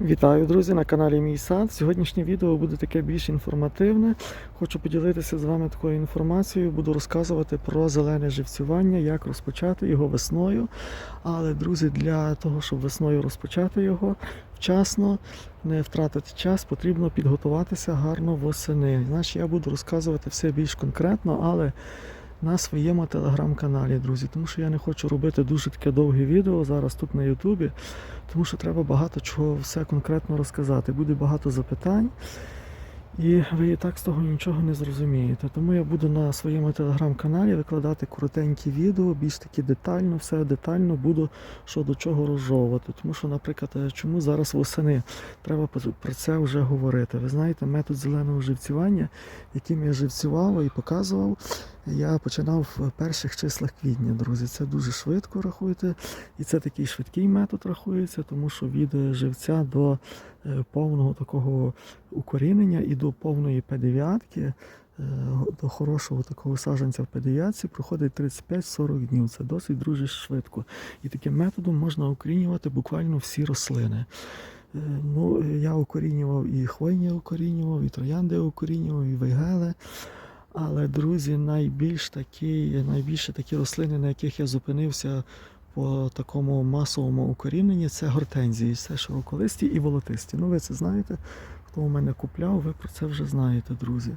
Вітаю, друзі, на каналі Мій Сад. Сьогоднішнє відео буде таке більш інформативне. Хочу поділитися з вами такою інформацією. Буду розказувати про зелене живцювання, як розпочати його весною. Але, друзі, для того, щоб весною розпочати його вчасно, не втратити час, потрібно підготуватися гарно восени. Значить, я буду розказувати все більш конкретно, але на своєму телеграм-каналі, друзі, тому що я не хочу робити дуже таке довге відео зараз тут на Ютубі, тому що треба багато чого все конкретно розказати. Буде багато запитань, і ви і так з того нічого не зрозумієте. Тому я буду на своєму телеграм-каналі викладати коротенькі відео, більш таки детально, все детально буду що до чого розжовувати. Тому що, наприклад, е, чому зараз восени треба про це вже говорити. Ви знаєте, метод зеленого живцювання, яким я живцював і показував. Я починав в перших числах квітня, друзі. Це дуже швидко рахуйте. І це такий швидкий метод рахується, тому що від е, живця до е, повного такого укорінення і до повної П9, е, до хорошого такого саджанця в П9 проходить 35-40 днів. Це досить дуже швидко. І таким методом можна укорінювати буквально всі рослини. Ну, я укорінював і хвойні укорінював, і троянди укорінював, і вейгели. Але, друзі, найбільш такі, найбільше такі рослини, на яких я зупинився по такому масовому укоріненні, це гортензії, це широколисті і волотисті. Ну, ви це знаєте, хто у мене купляв, ви про це вже знаєте, друзі.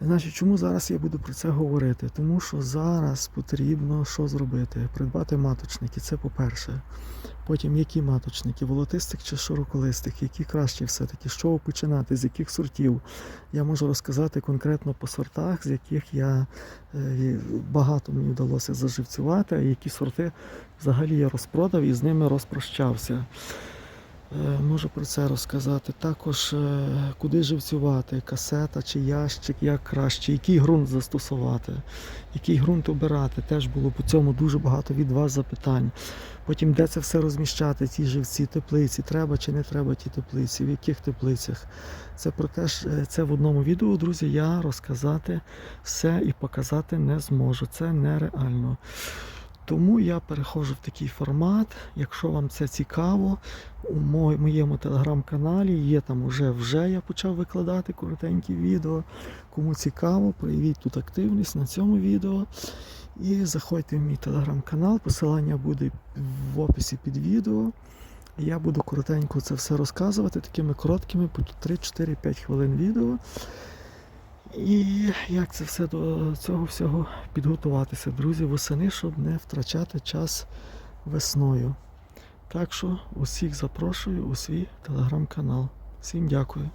Значить, чому зараз я буду про це говорити? Тому що зараз потрібно що зробити? Придбати маточники, це по-перше. Потім які маточники, волотистих чи широколистих, які краще все-таки, чого починати, з яких сортів. Я можу розказати конкретно по сортах, з яких я е, багато мені вдалося заживцювати, а які сорти взагалі я розпродав і з ними розпрощався. Е, Можу про це розказати. Також е, куди живцювати, касета чи ящик, як краще, який ґрунт застосувати, який ґрунт обирати. Теж було по цьому дуже багато від вас запитань. Потім де це все розміщати, ці живці, теплиці, треба чи не треба ті теплиці, в яких теплицях. Це про те, е, це в одному відео, друзі, я розказати все і показати не зможу. Це нереально. Тому я переходжу в такий формат. Якщо вам це цікаво, у моєму телеграм-каналі є там уже вже я почав викладати коротенькі відео. Кому цікаво, проявіть тут активність на цьому відео. І заходьте в мій телеграм-канал, посилання буде в описі під відео. Я буду коротенько це все розказувати такими короткими, по 3-4-5 хвилин відео. І як це все до цього всього підготуватися, друзі, восени, щоб не втрачати час весною. Так що усіх запрошую у свій телеграм-канал. Всім дякую.